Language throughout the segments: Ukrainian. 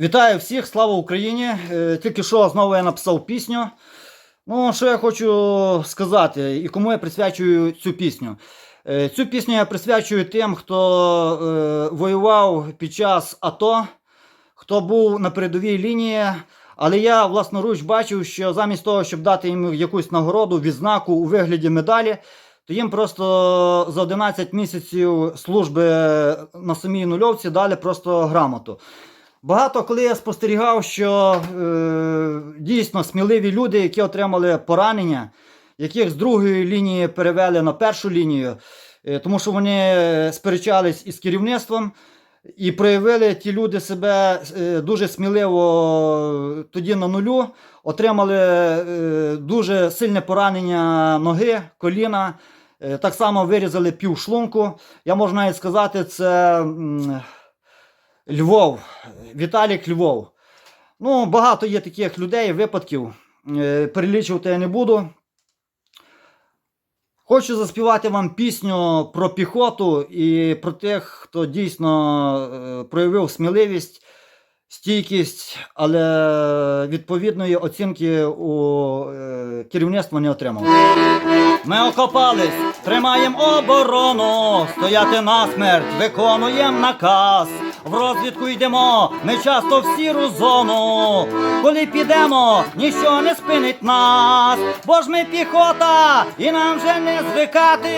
Вітаю всіх, слава Україні! Е, Тільки що знову я написав пісню. Ну, що я хочу сказати і кому я присвячую цю пісню. Е, Цю пісню я присвячую тим, хто е, воював під час АТО, хто був на передовій лінії. Але я власноруч бачив, що замість того, щоб дати їм якусь нагороду, відзнаку у вигляді медалі, то їм просто за 11 місяців служби на самій нульовці дали просто грамоту. Багато коли я спостерігав, що е, дійсно сміливі люди, які отримали поранення, яких з другої лінії перевели на першу лінію, е, тому що вони сперечались із керівництвом і проявили ті люди себе е, дуже сміливо тоді на нулю, отримали е, дуже сильне поранення ноги, коліна. Е, Так само вирізали пів шлунку. Я можу навіть сказати, це Львов, Віталік Львов. Ну, багато є таких людей, випадків. Е, Перелічувати я не буду. Хочу заспівати вам пісню про піхоту і про тих, хто дійсно е, проявив сміливість, стійкість, але відповідної оцінки у е, керівництва не отримав. Ми окопались, тримаємо оборону, стояти насмерть, виконуємо наказ. В розвідку йдемо, ми часто в сіру зону. Коли підемо, ніщо не спинить нас, бо ж ми піхота, і нам вже не звикати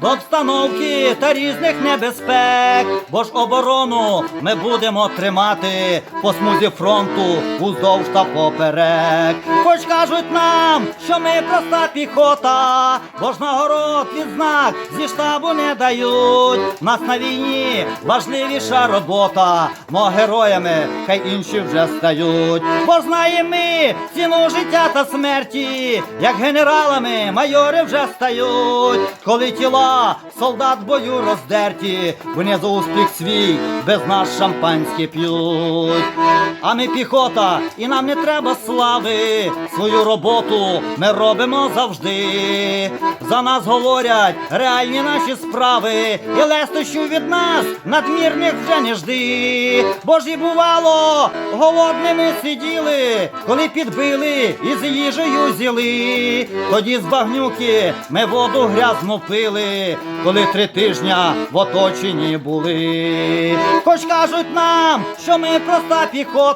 до обстановки та різних небезпек. Бо ж оборону ми будемо тримати по смузі фронту уздовж та поперек. Хоч кажуть нам, що ми проста піхота, бо ж нагород відзнак зі штабу не дають. Нас на війні важливіша робота, мо героями хай інші вже стають. Бо знаємо ми ціну життя та смерті, як генералами майори вже стають, коли тіла солдат бою роздерті, вони за успіх свій без нас шампанське п'ють. А ми піхота, і нам не треба слави. Свою роботу ми робимо завжди. За нас говорять реальні наші справи, і лестощів від нас надмірних вже не жди. Бо ж і бувало, голодними сиділи, коли підбили і з їжею з'їли. Тоді з багнюки ми воду грязну пили, коли три тижня в оточенні були. Хоч кажуть нам, що ми проста піхота,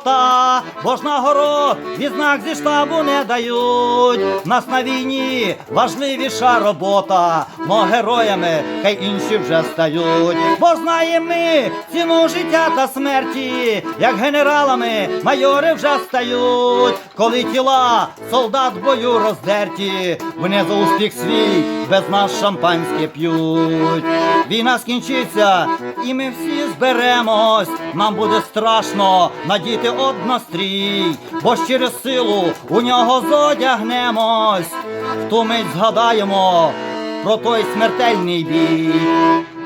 бо ж нагород відзнак зі штабу не дають. Нас на війні важливіша робота, мо героями хай інші вже стають. Бо знаємо ми ціну життя та смерті, як генералами майори вже стають, коли тіла солдат бою роздерті, вони за успіх свій без нас шампанське п'ють. Війна скінчиться, і ми всі зберемось. Нам буде страшно надіти однострій, бо ж через силу у нього зодягнемось. В ту мить згадаємо про той смертельний бій.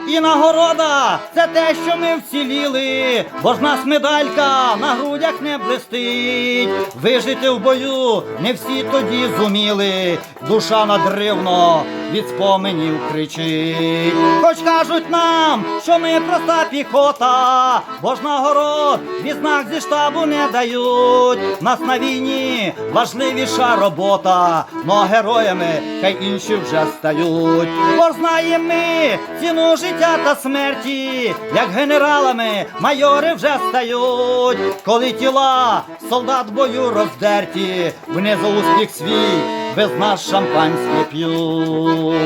І нагорода це те, що ми вціліли, бо ж нас медалька на грудях не блистить. Вижити в бою не всі тоді зуміли, душа надривно від споменів кричить. Хоч кажуть нам, що ми проста піхота, бо ж нагород відзнак зі штабу не дають. Нас на війні важливіша робота, но героями хай інші вже стають. Бо знаємо ми ціну життя та смерті, як генералами майори вже стають, коли тіла солдат бою роздерті, вони за успіх свій без нас шампанське п'ють.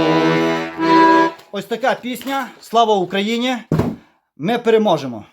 Ось така пісня. Слава Україні! Ми переможемо!